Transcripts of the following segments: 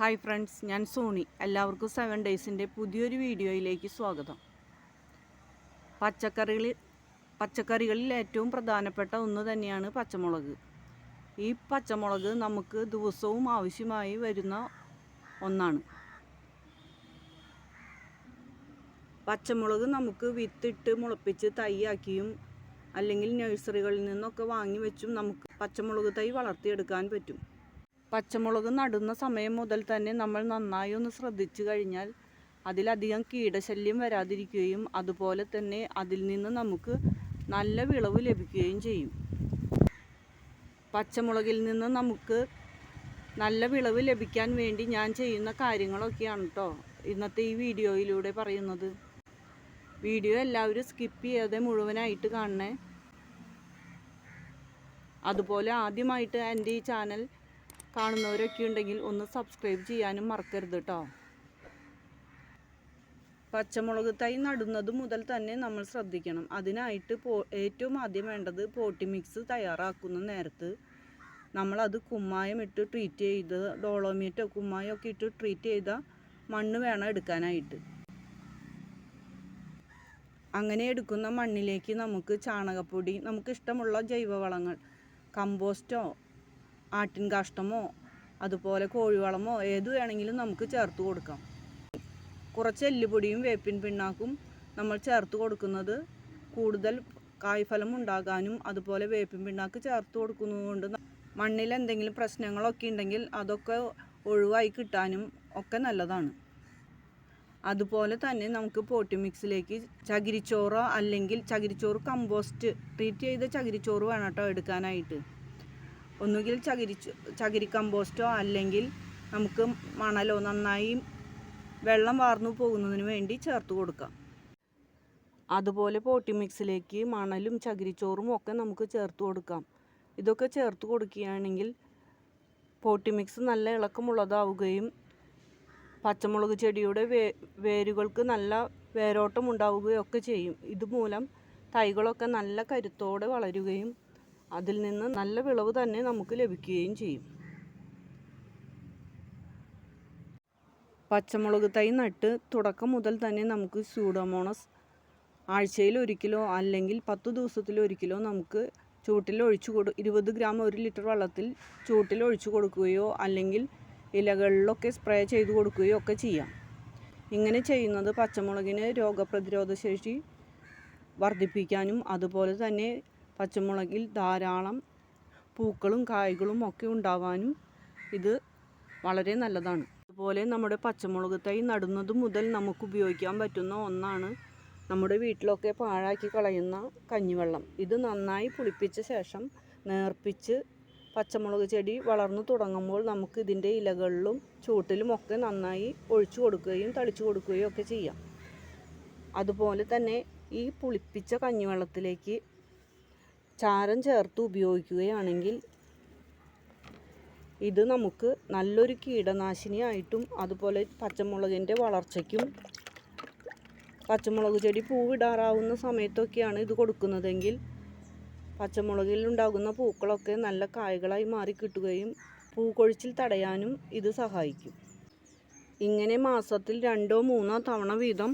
Hi friends ഞാൻ സോണി. എല്ലാവർക്കും seven ഡേയ്സിന്റെ പുതിയൊരു വീഡിയോയിലേക്ക് സ്വാഗതം. പച്ചക്കറികളിൽ പച്ചക്കറികളിൽ ഏറ്റവും പ്രധാനപ്പെട്ട ഒന്ന് തന്നെയാണ് പച്ചമുളക്. ഈ പച്ചമുളക് നമുക്ക് ദിവസവും ആവശ്യമായി വരുന്ന ഒന്നാണ്. പച്ചമുളക് നമുക്ക് വിത്തിട്ട് മുളപ്പിച്ച് തൈയാക്കിയും അല്ലെങ്കിൽ നഴ്സറികളിൽ നിന്നൊക്കെ വാങ്ങി വെച്ചും നമുക്ക് പച്ചമുളക് തൈ വളർത്തിയെടുക്കാൻ പറ്റും. പച്ചമുളക് നടുന്ന സമയം മുതൽ തന്നെ നമ്മൾ നന്നായി ഒന്ന് ശ്രദ്ധിച്ചു കഴിഞ്ഞാൽ അതിലധികം കീടശല്യം വരാതിരിക്കുകയും അതുപോലെ തന്നെ അതിൽ നിന്ന് നമുക്ക് നല്ല വിളവ് ലഭിക്കുകയും ചെയ്യും. പച്ചമുളകിൽ നിന്ന് നമുക്ക് നല്ല വിളവ് ലഭിക്കാൻ വേണ്ടി ഞാൻ ചെയ്യുന്ന കാര്യങ്ങളൊക്കെയാണ് കേട്ടോ ഇന്നത്തെ ഈ വീഡിയോയിലൂടെ പറയുന്നത്. വീഡിയോ എല്ലാവരും സ്കിപ്പ് ചെയ്യാതെ മുഴുവനായിട്ട് കാണണേ. അതുപോലെ ആദ്യമായിട്ട് എന്റെ ഈ ചാനൽ കാണുന്നവരൊക്കെ ഉണ്ടെങ്കിൽ ഒന്ന് സബ്സ്ക്രൈബ് ചെയ്യാനും മറക്കരുത് കേട്ടോ പച്ചമുളക് തൈ നടുന്നത് മുതൽ തന്നെ നമ്മൾ ശ്രദ്ധിക്കണം. അതിനായിട്ട് പോ ഏറ്റവും ആദ്യം വേണ്ടത് പോട്ടി മിക്സ് തയ്യാറാക്കുന്ന നേരത്ത് നമ്മളത് കുമ്മായം ഇട്ട് ട്രീറ്റ് ചെയ്ത് ഡോളോമീറ്റോ കുമ്മായം ഒക്കെ ഇട്ട് ട്രീറ്റ് ചെയ്ത മണ്ണ് വേണം എടുക്കാനായിട്ട്. അങ്ങനെ എടുക്കുന്ന മണ്ണിലേക്ക് നമുക്ക് ചാണകപ്പൊടി നമുക്കിഷ്ടമുള്ള ജൈവവളങ്ങൾ കമ്പോസ്റ്റോ ആട്ടിൻ കാഷ്ടമോ അതുപോലെ കോഴിവളമോ ഏത് വേണമെങ്കിലും നമുക്ക് ചേർത്ത് കൊടുക്കാം. കുറച്ച് എല്ലുപൊടിയും വേപ്പിൻ പിണ്ണാക്കും നമ്മൾ ചേർത്ത് കൊടുക്കുന്നത് കൂടുതൽ കായ്ഫലം ഉണ്ടാകാനും അതുപോലെ വേപ്പിൻ പിണ്ണാക്ക് ചേർത്ത് കൊടുക്കുന്നതുകൊണ്ട് മണ്ണിൽ എന്തെങ്കിലും പ്രശ്നങ്ങളൊക്കെ ഉണ്ടെങ്കിൽ അതൊക്കെ ഒഴിവായി കിട്ടാനും ഒക്കെ നല്ലതാണ്. അതുപോലെ തന്നെ നമുക്ക് പോട്ടി മിക്സിലേക്ക് ചകിരിച്ചോറോ അല്ലെങ്കിൽ ചകിരിച്ചോറ് കമ്പോസ്റ്റ് ട്രീറ്റ് ചെയ്ത ചകിരിച്ചോറ് വേണം കേട്ടോ എടുക്കാനായിട്ട്. ഒന്നുകിൽ ചകിരി ചകിരി കമ്പോസ്റ്റോ അല്ലെങ്കിൽ നമുക്ക് മണലോ നന്നായി വെള്ളം വാർന്നു പോകുന്നതിന് വേണ്ടി ചേർത്ത് കൊടുക്കാം. അതുപോലെ പോട്ടി മിക്സിലേക്ക് മണലും ചകിരിച്ചോറും ഒക്കെ നമുക്ക് ചേർത്ത് കൊടുക്കാം. ഇതൊക്കെ ചേർത്ത് കൊടുക്കുകയാണെങ്കിൽ പോട്ടി മിക്സ് നല്ല ഇളക്കമുള്ളതാവുകയും പച്ചമുളക് ചെടിയുടെ വേ വേരുകൾക്ക് നല്ല വേരോട്ടം ഉണ്ടാവുകയൊക്കെ ചെയ്യും. ഇതുമൂലം തൈകളൊക്കെ നല്ല കരുത്തോടെ വളരുകയും അതിൽ നിന്ന് നല്ല വിളവ് തന്നെ നമുക്ക് ലഭിക്കുകയും ചെയ്യും. പച്ചമുളക് തൈ നട്ട് തുടക്കം മുതൽ തന്നെ നമുക്ക് സ്യൂഡോമോണസ് ആഴ്ചയിൽ ഒരിക്കലോ അല്ലെങ്കിൽ പത്ത് ദിവസത്തിൽ ഒരിക്കലോ നമുക്ക് ചൂട്ടിൽ ഒഴിച്ചു കൊടു ഇരുപത് ഗ്രാം ഒരു ലിറ്റർ വെള്ളത്തിൽ ചൂട്ടിൽ ഒഴിച്ചു കൊടുക്കുകയോ അല്ലെങ്കിൽ ഇലകളിലൊക്കെ സ്പ്രേ ചെയ്ത് കൊടുക്കുകയോ ഒക്കെ ചെയ്യാം. ഇങ്ങനെ ചെയ്യുന്നത് പച്ചമുളകിന് രോഗപ്രതിരോധ ശേഷി വർദ്ധിപ്പിക്കാനും അതുപോലെ തന്നെ പച്ചമുളകിൽ ധാരാളം പൂക്കളും കായ്കളും ഒക്കെ ഉണ്ടാവാനും ഇത് വളരെ നല്ലതാണ്. അതുപോലെ നമ്മുടെ പച്ചമുളക് തൈ നടുന്നത് മുതൽ നമുക്ക് ഉപയോഗിക്കാൻ പറ്റുന്ന ഒന്നാണ് നമ്മുടെ വീട്ടിലൊക്കെ പാഴാക്കി കളയുന്ന കഞ്ഞിവെള്ളം. ഇത് നന്നായി പുളിപ്പിച്ച ശേഷം നേർപ്പിച്ച് പച്ചമുളക് ചെടി വളർന്നു തുടങ്ങുമ്പോൾ നമുക്ക് ഇതിന്റെ ഇലകളിലും ചൂട്ടിലും ഒക്കെ നന്നായി ഒഴിച്ചു കൊടുക്കുകയും തളിച്ചു കൊടുക്കുകയും ഒക്കെ ചെയ്യാം. അതുപോലെ തന്നെ ഈ പുളിപ്പിച്ച കഞ്ഞിവെള്ളത്തിലേക്ക് ചാരം ചേർത്ത് ഉപയോഗിക്കുകയാണെങ്കിൽ ഇത് നമുക്ക് നല്ലൊരു കീടനാശിനിയായിട്ടും അതുപോലെ പച്ചമുളകിന്റെ വളർച്ചയ്ക്കും പച്ചമുളക് ചെടി പൂവിടാറാവുന്ന സമയത്തൊക്കെയാണ് ഇത് കൊടുക്കുന്നതെങ്കിൽ പച്ചമുളകിൽ ഉണ്ടാകുന്ന പൂക്കളൊക്കെ നല്ല കായ്കളായി മാറി കിട്ടുകയും പൂക്കൊഴിച്ചിൽ തടയാനും ഇത് സഹായിക്കും. ഇങ്ങനെ മാസത്തിൽ രണ്ടോ മൂന്നോ തവണ വീതം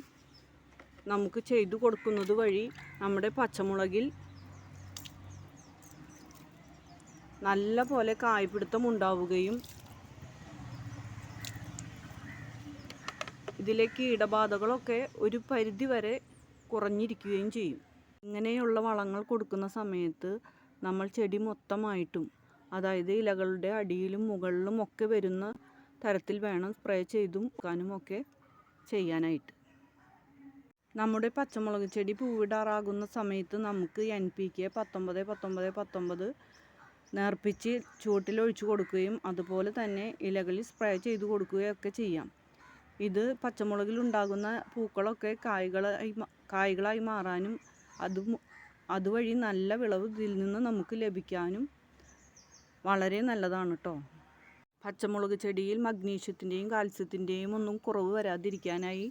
നമുക്ക് ചെയ്തു കൊടുക്കുന്നത് വഴി നമ്മുടെ പച്ചമുളകിൽ നല്ല പോലെ കായ്പിടുത്തം ഉണ്ടാവുകയും ഇതിലെ കീടബാധകളൊക്കെ ഒരു പരിധി വരെ കുറഞ്ഞിരിക്കുകയും ചെയ്യും. ഇങ്ങനെയുള്ള വളങ്ങൾ കൊടുക്കുന്ന സമയത്ത് നമ്മൾ ചെടി മൊത്തമായിട്ടും അതായത് ഇലകളുടെ അടിയിലും മുകളിലും ഒക്കെ വരുന്ന തരത്തിൽ വേണം സ്പ്രേ ചെയ്തും ഒക്കെ ചെയ്യാനായിട്ട്. നമ്മുടെ പച്ചമുളക് ചെടി പൂവിടാറാകുന്ന സമയത്ത് നമുക്ക് എൻ പി കെ പത്തൊമ്പത് പത്തൊമ്പത് പത്തൊമ്പത് നേർപ്പിച്ച് ചുവട്ടിൽ കൊടുക്കുകയും അതുപോലെ തന്നെ ഇലകളിൽ സ്പ്രേ ചെയ്ത് കൊടുക്കുകയൊക്കെ ചെയ്യാം. ഇത് പച്ചമുളകിൽ ഉണ്ടാകുന്ന പൂക്കളൊക്കെ കായ്കളായി കായ്കളായി മാറാനും അതും അതുവഴി നല്ല വിളവ് ഇതിൽ നിന്ന് നമുക്ക് ലഭിക്കാനും വളരെ നല്ലതാണ് കേട്ടോ പച്ചമുളക് ചെടിയിൽ മഗ്നീഷ്യത്തിന്റെയും കാൽസ്യത്തിന്റെയും ഒന്നും കുറവ് വരാതിരിക്കാനായി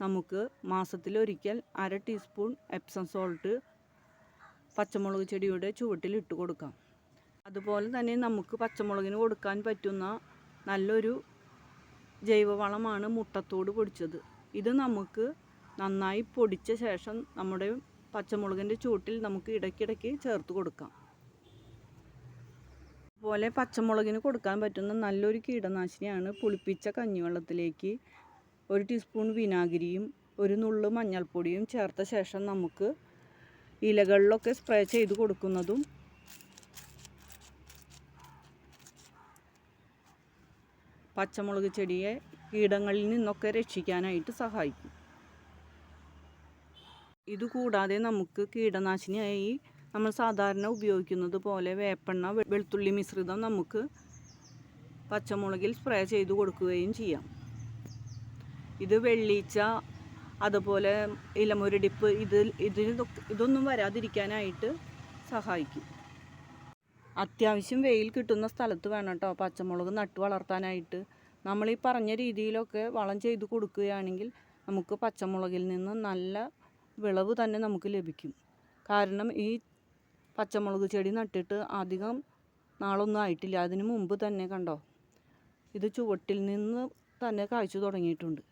നമുക്ക് മാസത്തിലൊരിക്കൽ അര ടീസ്പൂൺ എപ്സം സോൾട്ട് പച്ചമുളക് ചെടിയുടെ ചുവട്ടിൽ ഇട്ട് കൊടുക്കാം. അതുപോലെ തന്നെ നമുക്ക് പച്ചമുളകിന് കൊടുക്കാൻ പറ്റുന്ന നല്ലൊരു ജൈവവളമാണ് മുട്ടത്തോട് പൊടിച്ചത്. ഇത് നമുക്ക് നന്നായി പൊടിച്ച ശേഷം നമ്മുടെ പച്ചമുളകിന്റെ ചൂട്ടിൽ നമുക്ക് ഇടയ്ക്കിടയ്ക്ക് ചേർത്ത് കൊടുക്കാം. അതുപോലെ പച്ചമുളകിന് കൊടുക്കാൻ പറ്റുന്ന നല്ലൊരു കീടനാശിനിയാണ് പുളിപ്പിച്ച കഞ്ഞിവെള്ളത്തിലേക്ക് ഒരു ടീസ്പൂൺ വിനാഗിരിയും ഒരു നുള്ളു മഞ്ഞൾപ്പൊടിയും ചേർത്ത ശേഷം നമുക്ക് ഇലകളിലൊക്കെ സ്പ്രേ ചെയ്ത് കൊടുക്കുന്നതും പച്ചമുളക് ചെടിയെ കീടങ്ങളിൽ നിന്നൊക്കെ രക്ഷിക്കാനായിട്ട് സഹായിക്കും. ഇതുകൂടാതെ നമുക്ക് കീടനാശിനിയായി നമ്മൾ സാധാരണ ഉപയോഗിക്കുന്നത് പോലെ വേപ്പെണ്ണ വെളുത്തുള്ളി മിശ്രിതം നമുക്ക് പച്ചമുളകിൽ സ്പ്രേ ചെയ്ത് കൊടുക്കുകയും ചെയ്യാം. ഇത് വെള്ളീച്ച അതുപോലെ ഇലമുരടിപ്പ് ഇത് ഇതിൽ ഇതൊന്നും വരാതിരിക്കാനായിട്ട് സഹായിക്കും. അത്യാവശ്യം വെയിൽ കിട്ടുന്ന സ്ഥലത്ത് വേണം കേട്ടോ പച്ചമുളക് നട്ടു വളർത്താനായിട്ട്. നമ്മൾ ഈ പറഞ്ഞ രീതിയിലൊക്കെ വളം ചെയ്ത് കൊടുക്കുകയാണെങ്കിൽ നമുക്ക് പച്ചമുളകിൽ നിന്ന് നല്ല വിളവ് തന്നെ നമുക്ക് ലഭിക്കും. കാരണം ഈ പച്ചമുളക് ചെടി നട്ടിട്ട് അധികം നാളൊന്നും ആയിട്ടില്ല. അതിന് മുമ്പ് തന്നെ കണ്ടോ? ഇത് ചുവട്ടിൽ നിന്ന് തന്നെ കായ്ച്ചു തുടങ്ങിയിട്ടുണ്ട്.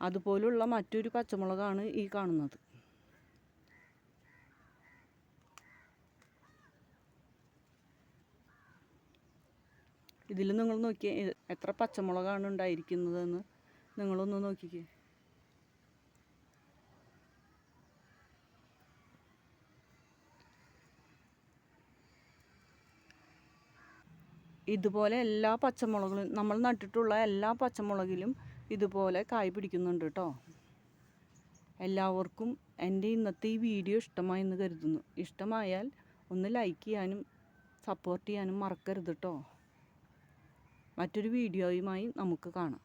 അതുപോലുള്ള മറ്റൊരു പച്ചമുളകാണ് ഈ കാണുന്നത്. ഇതിൽ നിങ്ങൾ നോക്കിയേ എത്ര പച്ചമുളകാണ് ഉണ്ടായിരിക്കുന്നതെന്ന് നിങ്ങളൊന്ന് നോക്കിക്കേ. ഇതുപോലെ എല്ലാ പച്ചമുളകളും നമ്മൾ നട്ടിട്ടുള്ള എല്ലാ പച്ചമുളകിലും ഇതുപോലെ കായ് പിടിക്കുന്നുണ്ട് കേട്ടോ എല്ലാവർക്കും എന്റെ ഇന്നത്തെ ഈ വീഡിയോ ഇഷ്ടമായി എന്ന് കരുതുന്നു. ഇഷ്ടമായാൽ ഒന്ന് ലൈക്ക് ചെയ്യാനും സപ്പോർട്ട് ചെയ്യാനും മറക്കരുത് കേട്ടോ മറ്റൊരു വീഡിയോയുമായി നമുക്ക് കാണാം.